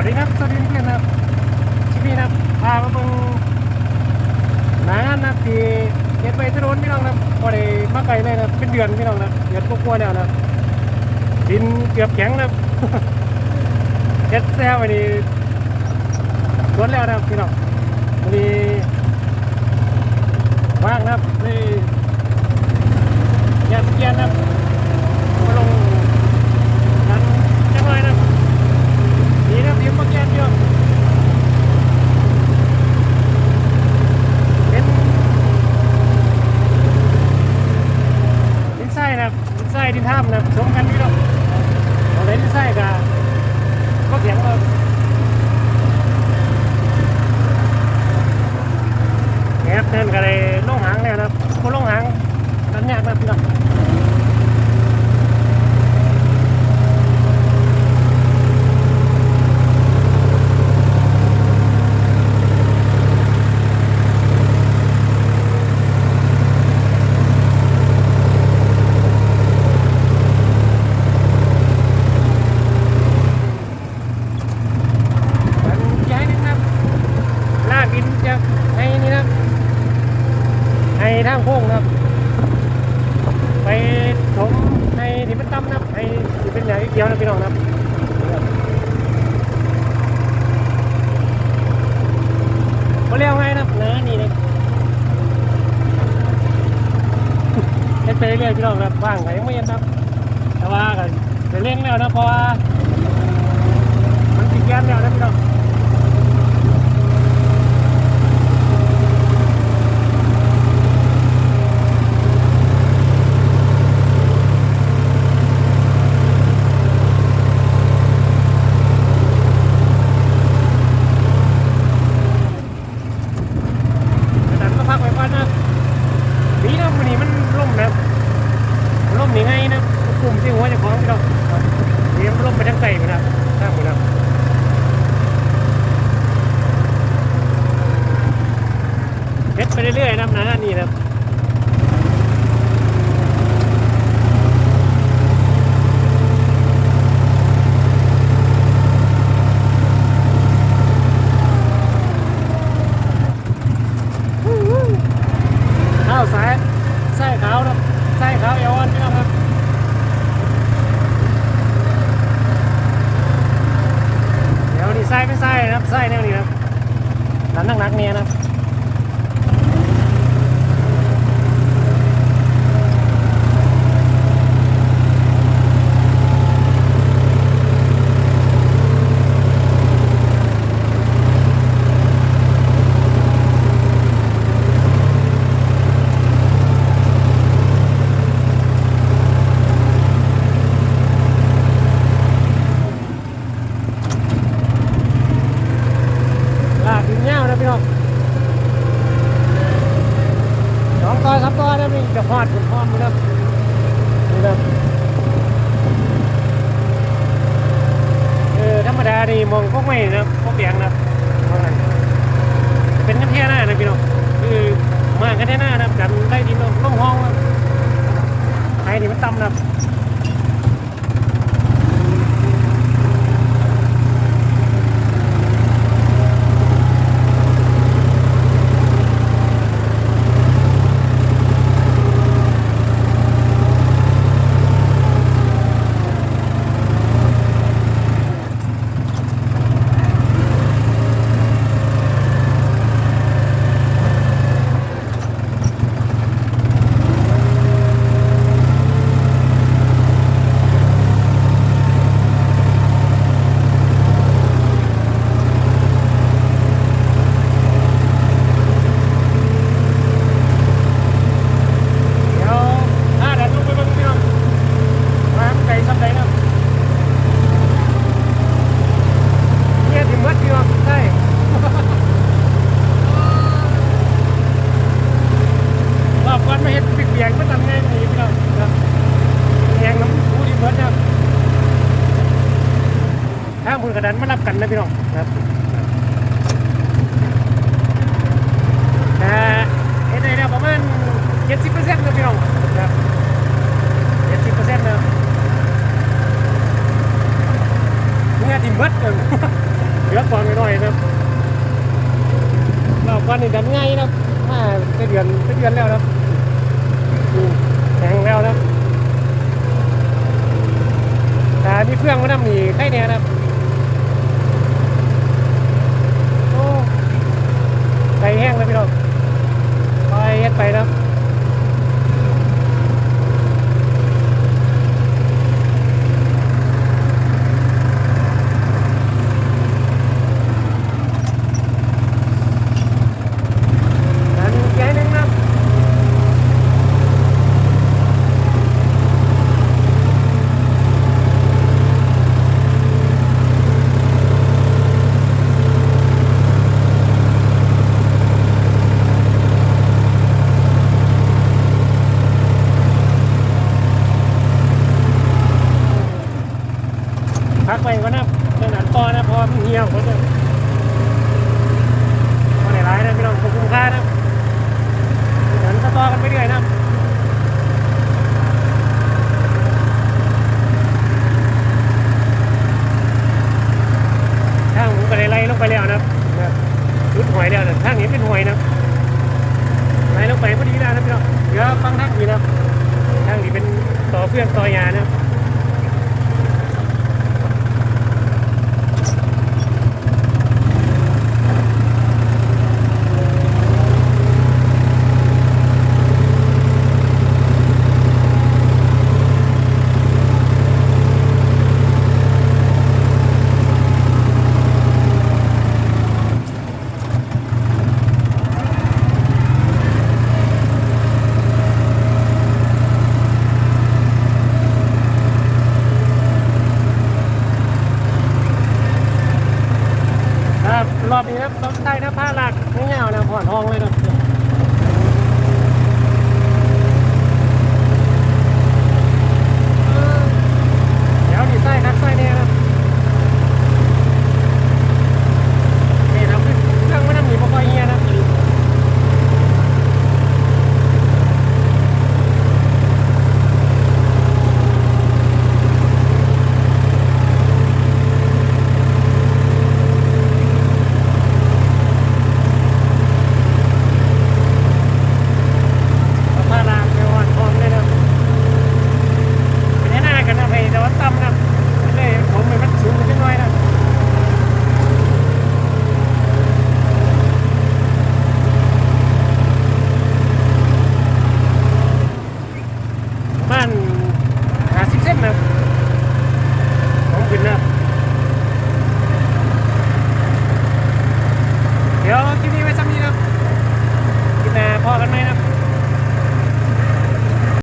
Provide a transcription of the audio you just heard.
วัสดีครับสวัสดีเพื่อนครับชิมีนะพามาเบิ่งหนางานนะครับที่เฮ็ดไว้ถนนพี่น้องครับบ่ได้มาไกลเลยนะเป็นเดือนพี่น้องนะครับเดือนกว่าๆแล้วนะดินเกือบแข็งนะเฮ็ดแซวไว้นี่สวนแล้วนะพี่น้องวันนี้ว่างนะครับเลยอยากเกียนนะครับมาลงนั้นจังเลยนะครับ นี่นะพิมพ์มาแกนเดียวเป็นดินไส้นะครับดินไส้ดินถ้ำนะครับสมกันพี่น้องเอาเลยดินไส้กับก็แข็งครับ แงบนั่นก็เลยลงหางแล้วนะครับคนลงหางนั่นยากนะพี่น้อง มันย้ายนิดนะครับลากดินจากให้นี่นะครับให้ทางโค้งนะครับ ไปถมให้ที่มันต่ำนะครับให้เป็นอย่งเดียวนะพี่น้องนะครับมาเรียกไงนะครับนะนี่นะเฮ็ดไปเรื่อยๆพี่น้องครับว่างไปยังไม่เย็นครับ แต่ว่าก็จะเร่งแล้วนะเพราะว่ามันติดแก๊สแล้วนะพี่น้องแต่ก็พักไว้ก่อนนะดีนะวันนี้มันล่มนะล่มยังไงนะกลุ่มที่หัวเจะของพี่น้องนี่มันล่มไปทั้งไก่มันนะข้างหมดนะ เพชร ไปเรื่อยๆนะครับนะนี่นะครับข้าวสายไส้ขาวนะครับไส้ขาวเอวอ่อนพี่น้องครับเดี๋ยวนี่ไส้ไม่ไส้นะครับไส้แนวนี้นะครับหนักนักเนี่ยนะครับ ลากดิ น้องสองตัวสามตัวนะนี่จะพอดคุณพอดมันนะนี่นะเออธรรมดานี่มองพวกไม่นะพวกเบียงนะ ดันมารับกันนะพี่น้องครับนะเห็นได้แล้วประมาณ70%เปอนะพี่น้องครับ70%เปอร์เซ็นต์นะทิมบัตเลยเหลือก่อนหน้อยนะเราก่อนนี้ดันง่ายนะมาได้เดือนได้เดือนแล้วนะแข็งแล้วนะแต่มีเฟื่องมาดำหนีใครแน่นะ ไก่แห้งเลยพี่น้อง แล้วฟังทักดีนะทางนี้เป็นต่อเพื่อนต่อยานะ บ้านหาสิบเส้นนะของขึ้นะ